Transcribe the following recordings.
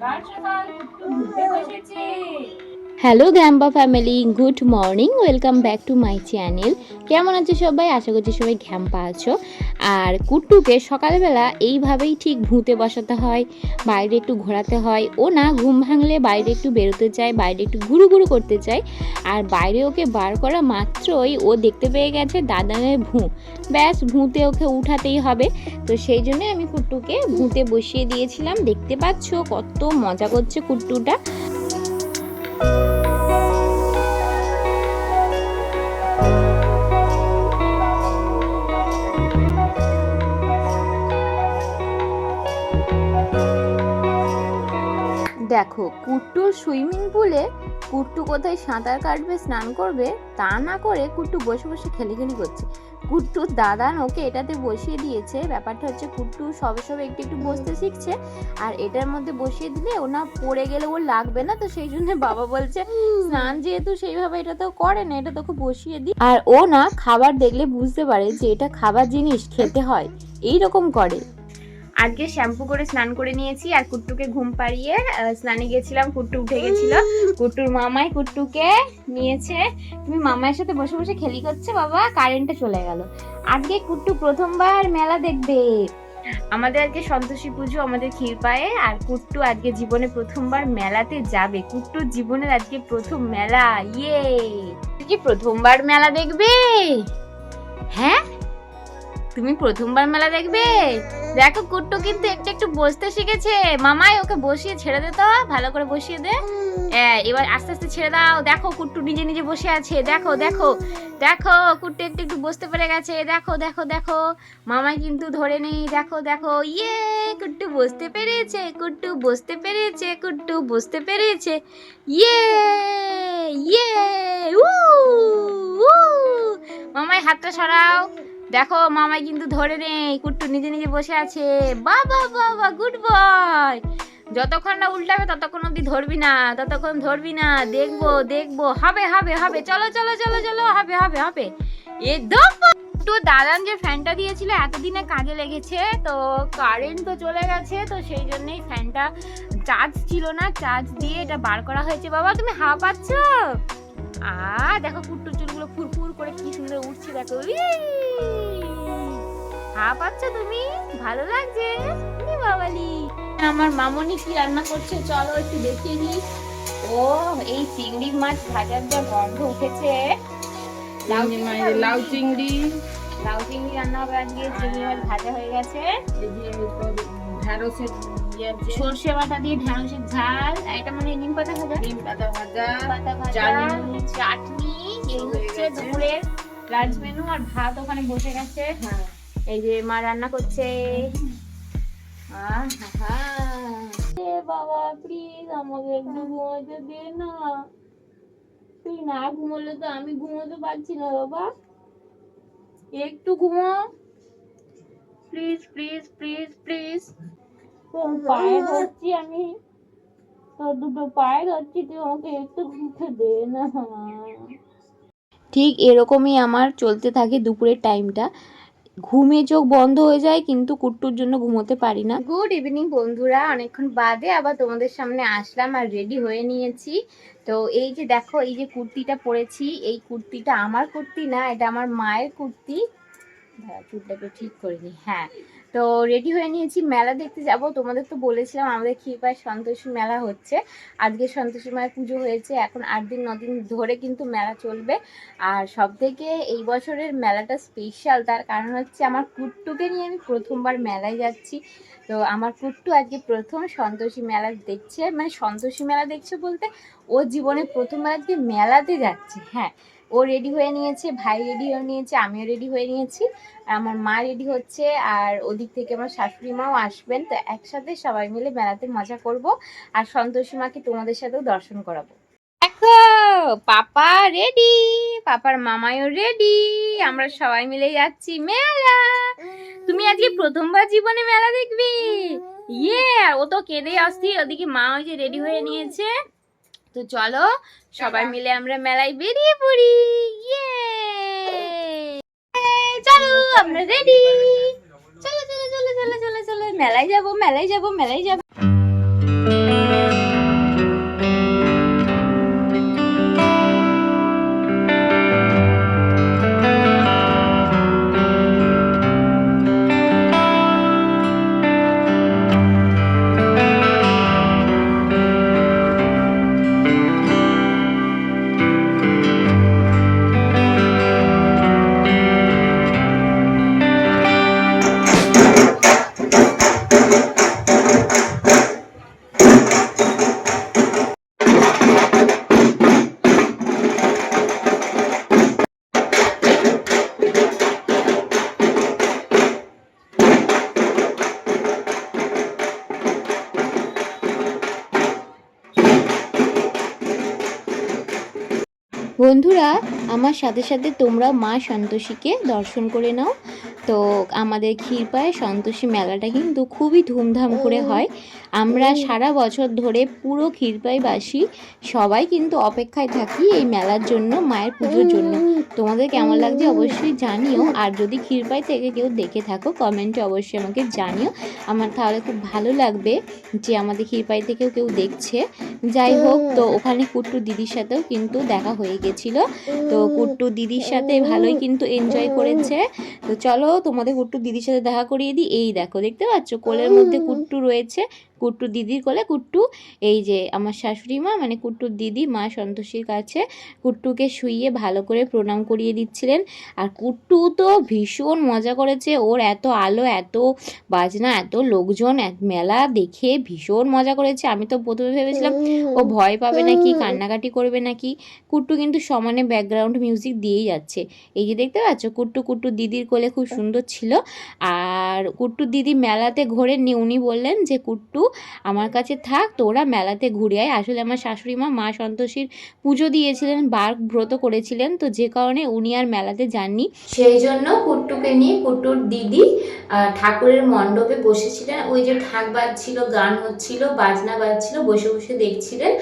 সকাল সকাল কুট্টু উঠে বসেছে hello Gamba family good morning welcome back to my channel কেমন আছো সবাই? আশা করছি সবাই ঘ্যাম্পা আছো। আর কুট্টুকে সকালবেলা এইভাবেই ঠিক ভূতে বসাতে হয়, বাইরে একটু ঘোরাতে হয়। ও না ঘুম ভাঙলে বাইরে একটু বেরোতে চায়, বাইরে একটু ঘুরু ঘুরু করতে চায়। আর বাইরে ওকে বার করা মাত্রই ও দেখতে পেয়ে গেছে দাদানের ভূ। ব্যাস, ভূতে ওকে উঠাতেই হবে। তো সেই জন্য আমি কুট্টুকে ভূতে বসিয়ে দিয়েছিলাম। দেখতে পাচ্ছ কত মজা করছে কুট্টুটা। দেখো কুট্টুর সুইমিং পুলে কুট্টু কোথায় সাঁতার কাটবে স্নান করবে তা না করে কুট্টু বসে বসে খেলিখেলি করছে। কুট্টু দাদান ওকে এটাতে বসিয়ে দিয়েছে ব্যাপারটা হচ্ছে কুট্টু সবে সবে একটু একটু বসতে শিখছে আর এটার মধ্যে বসিয়ে দিলে ও না পড়ে গেলে ওর লাগবে না তো সেই জন্য বাবা বলছে স্নান যেহেতু সেইভাবে এটা তো করে না এটা তোকে বসিয়ে দিই। আর ও না খাবার দেখলে বুঝতে পারে যে এটা খাবার জিনিস খেতে হয় এই রকম করে। আজকে শ্যাম্পু করে স্নান করে নিয়েছি আর কুট্টুকে ঘুম পাড়িয়ে স্নানে গেছিলাম কুট্টু উঠে গেছিল। কুট্টুর মামাই কুট্টুকে নিয়েছে। তুমি মামার সাথে বসে বসে খেলি করছে বাবা কারেন্টে চলে গেল। আজকে কুট্টু প্রথমবার মেলা দেখবে। আমাদের আজকে সন্তোষী পুজো আমাদের ক্ষীরপায়ে আর কুট্টু আজকে জীবনে প্রথমবার মেলাতে যাবে। কুট্টু জীবনের আজকে প্রথম মেলা ইয়ে! কি প্রথমবার মেলা দেখবে? হ্যাঁ? তুমি প্রথমবার মেলা দেখবে? দেখো, কুট্টু কিন্তু একটু একটু বসতে শিখেছে। মামাই ওকে বসিয়ে ছেড়ে দে তো, ভালো করে বসিয়ে দে। এবার আস্তে আস্তে ছেড়ে দাও। দেখো, কুট্টু নিজে নিজে বসে আছে। দেখো দেখো দেখো, কুট্টু একটু একটু বসতে পেরে গেছে। দেখো দেখো দেখো, মামাই কিন্তু ধরে নেই। দেখো দেখো ইয়ে কুট্টু বসতে পেরেছে, কুট্টু বসতে পেরেছে, কুট্টু বসতে পেরেছে। ইয়ে ইয়ে উ মামাই হাতটা সরাও। দেখো, মামাই কিন্তু ধরে নেই, কুট্টু নিজে নিজে বসে আছে। বাবা বাবা গুড বয় যতক্ষণ না উল্টাবে ততক্ষণ অব্দি ধরবি না, ততক্ষণ ধরবি না। দেখব দেখব, হবে হবে হবে। চলো চলো চলো চলো, হবে হবে হবে। একদম তো দাদান যে ফ্যানটা দিয়েছিল, এতদিনে কাজে লেগেছে, তো কারেন্ট তো চলে গেছে, তো সেই জন্যই ফ্যানটা চার্জ ছিল না। চার্জ দিয়ে এটা বার করা হয়েছে। বাবা, তুমি হাওয়া পাচ্ছ আ দেখো কুট্টুর চুলগুলো ফুরফুর করে কি সুন্দর উঠছে দেখো ইয়ে! হাওয়া পাচ্ছ তুমি ভালো লাগছে ইয়ে বাবালি আমার মামনি কি রান্না করছে চলো একটু দেখিয়ে দিই ও এই চিংড়ি মাছ ভাজার যা গন্ধ উঠেছে লাউ চিংড়ি মাছ লাউ চিংড়ি লাউ চিংড়ি রান্না হবে আজকে চিংড়ি মাছ ভাজা হয়ে গেছে ঢ্যাঁড়সের ইয়ে সর্ষে বাটা দিয়ে ঢ্যাঁড়সের ঝাল আর এটা মানে নিম পাতা ভাজা? ডিম পাতা ভাজা পাতা ভাজা চাটনি। এই হচ্ছে দুপুরের লাঞ্চ মেনু আর ভাত ওখানে বসে গেছে। হ্যাঁ। এই যে মা রান্না করছে। বাবা প্লিজ আমাকে একটু ঘুমোতে দে না। তুই না ঘুমোলে তো আমি ঘুমোতে পারছি না বাবা। একটু ঘুমো। প্লিজ প্লিজ প্লিজ প্লিজ তোর পায়ে ধরছি আমি। তোর দুটো পায়ে ধরছি তুই আমাকে একটু ঘুমোতে দে না। ঠিক এরকমই আমার চলতে থাকে দুপুরের টাইমটা। ঘুমে চোখ বন্ধ হয়ে যায় কিন্তু কুট্টুর জন্য ঘুমোতে পারি না। গুড ইভিনিং বন্ধুরা অনেকক্ষণ বাদে আবার তোমাদের সামনে আসলাম আর রেডি হয়ে নিয়েছি। তো এই যে দেখো এই যে কুর্তিটা পরেছি এই কুর্তিটা আমার কুর্তি না এটা আমার মায়ের কুর্তি। দাঁড়া, চুলটা একটু ঠিক করে নিই হ্যাঁ। তো রেডি হয়ে নিয়েছি মেলা দেখতে যাব। তোমাদের তো বলেছিলাম আমাদের ক্ষীরপায় সন্তোষী মেলা হচ্ছে। আজকে সন্তোষী মায়ের পুজো হয়েছে এখন আট দিন ন দিন ধরে কিন্তু মেলা চলবে। আর সব থেকে এই বছরের মেলাটা স্পেশাল তার কারণ হচ্ছে আমার কুট্টুকে নিয়ে আমি প্রথমবার মেলায় যাচ্ছি। তো আমার কুট্টু আজকে প্রথম সন্তোষী মেলা দেখছে। মানে সন্তোষী মেলা দেখছে বলতে ও জীবনে প্রথমবার আজকে মেলাতে যাচ্ছে হ্যাঁ। ও রেডি হয়ে নিয়েছে ভাই রেডি হয়ে নিয়েছে আমিও রেডি হয়ে নিয়েছি। আর আমার মা রেডি হচ্ছে আর ওদিক থেকে আমার শাশুড়ি মাও আসবেন তো একসাথে সবাই মিলে মেলাতে মজা করব। আর সন্তোষী মাকে তোমাদের সাথেও দর্শন করাবো। দেখো পাপা রেডি পাপার মামাইও রেডি আমরা সবাই মিলে যাচ্ছি মেলা। তুমি আজকে প্রথমবার জীবনে মেলা দেখবি? ইয়ে ও তো কেঁদে আসছি ওদিকে মা ওই যে রেডি হয়ে নিয়েছে। তো চলো সবাই মিলে আমরা মেলায় বেরিয়ে পড়ি। ইয়ে চলো আমরা রেডি চলো চলো চলো চলো চলো চলো মেলায় যাব মেলায় যাব মেলায় যাব। বন্ধুরা আমার সাথে সাথে তোমরা মা সন্তোষীকে দর্শন করে নাও। তো আমাদের ক্ষীরপায়ে সন্তোষী মেলাটা কিন্তু খুবই ধুমধাম করে হয়। আমরা সারা বছর ধরে পুরো ক্ষীরপাইবাসী সবাই কিন্তু অপেক্ষায় থাকি এই মেলার জন্য, মায়ের পুজোর জন্য। তোমাদের কেমন লাগছে অবশ্যই জানিও। আর যদি ক্ষীরপাই থেকে কেউ দেখে থাকো, কমেন্টে অবশ্যই আমাকে জানিও। আমার তাহলে খুব ভালো লাগবে যে আমাদের ক্ষীরপাই থেকেও কেউ দেখছে। যাই হোক, তো ওখানে কুট্টু দিদির সাথেও কিন্তু দেখা হয়ে গেছিল। তো কুট্টু দিদির সাথে ভালোই কিন্তু এনজয় করেছে। তো চলো তোমাদের কুট্টু দিদির সাথে দেখা করিয়ে দিই। এই দেখো দেখতে পাচ্ছ? কোলের মধ্যে কুট্টু রয়েছে। কুট্টু দিদির কোলে কুট্টু, এই যে আমার শাশুড়ি মা মানে কুট্টুর দিদি, মা সন্তোষীর কাছে কুট্টুকে শুইয়ে ভালো করে প্রণাম করিয়ে দিচ্ছিলেন। আর কুট্টু তো ভীষণ মজা করেছে, ওর এত আলো, এত বাজনা, এত লোকজন, এক মেলা দেখে ভীষণ মজা করেছে। আমি তো প্রথমে ভেবেছিলাম, ও ভয় পাবে নাকি, কান্নাকাটি করবে নাকি? কুট্টু কিন্তু সমানে ব্যাকগ্রাউন্ড মিউজিক দিয়েই যাচ্ছে। এই যে দেখতে পাচ্ছ, কুট্টু কুট্টু দিদির কোলে খুব সুন্দর ছিল। আর কুট্টু দিদি মেলাতে ঘোরেননি, উনি বললেন যে, কুট্টু আমার কাছে থাক, তোরা মেলাতে ঘুরে আয়। আসলে আমার শাশুড়ি মা মা সন্তোষীর পুজো দিয়েছিলেন, বার ব্রত করেছিলেন, তো যে কারণে উনি আর মেলাতে যাননি। সেই জন্য কুট্টুকে নিয়ে কুট্টুর দিদি ঠাকুরের মণ্ডপে বসেছিলেন। ওই যে ঠাক বাজছিল, গান হচ্ছিল, বাজনা বাজছিল, বসে বসে দেখছিলেন।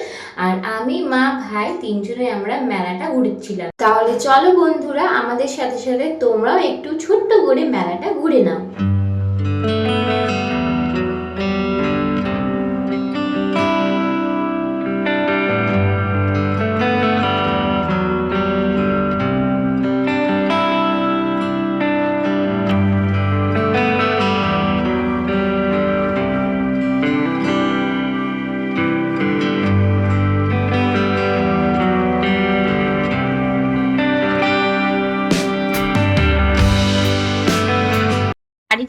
আর আমি, মা, ভাই তিনজনে আমরা মেলাটা ঘুরছিলাম। তাহলে চলো বন্ধুরা, আমাদের সাথে সাথে তোমরাও একটু ছোট্ট করে মেলাটা ঘুরে নাও।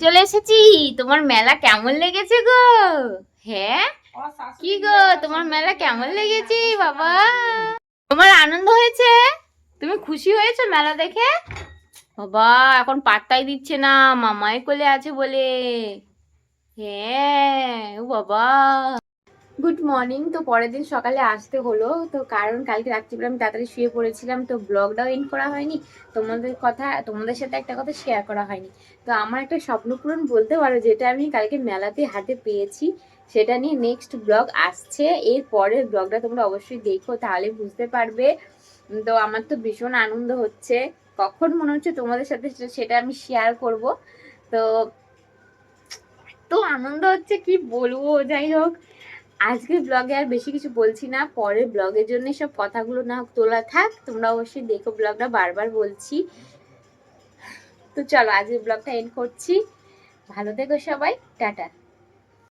চলে এসেছি। তোমার মেলা কেমন লেগেছে গো? হ্যাঁ? কি গো? তোমার মেলা কেমন লেগেছে? বাবা? তোমার আনন্দ হয়েছে? তুমি খুশি হয়েছো মেলা দেখে? বাবা এখন পাত্তাই দিচ্ছে না মামাই কোলে আছে বলে। হ্যাঁ ও বাবা। গুড মর্নিং তো পরের দিন সকালে আসতে হলো। তো কারণ কালকে রাত্রিবেলা আমি তাড়াতাড়ি শুয়ে পড়েছিলাম। তো ব্লগটাও এন্ড করা হয়নি। তোমাদের কথা, তোমাদের সাথে একটা কথা শেয়ার করা হয়নি। তো আমার একটা স্বপ্ন পূরণ বলতে পারো, যেটা আমি কালকে মেলাতে হাতে পেয়েছি। সেটা নিয়ে নেক্সট ব্লগ আসছে। এর পরের ব্লগটা তোমরা অবশ্যই দেখো, তাহলে বুঝতে পারবে। তো আমার তো ভীষণ আনন্দ হচ্ছে। কখন মনে হচ্ছে তোমাদের সাথে সেটা- সেটা আমি শেয়ার করব। তো এত আনন্দ হচ্ছে কি বলব? যাই হোক। আজকের ব্লগে আর বেশি কিছু বলছি না। পরের ব্লগের জন্য সব কথাগুলো না তোলা থাক। তোমরা অবশ্যই দেখো ব্লগটা বারবার বলছি। তো চলো, আজকের ব্লগটা এন্ড করছি। ভালো থেকো সবাই। টাটা।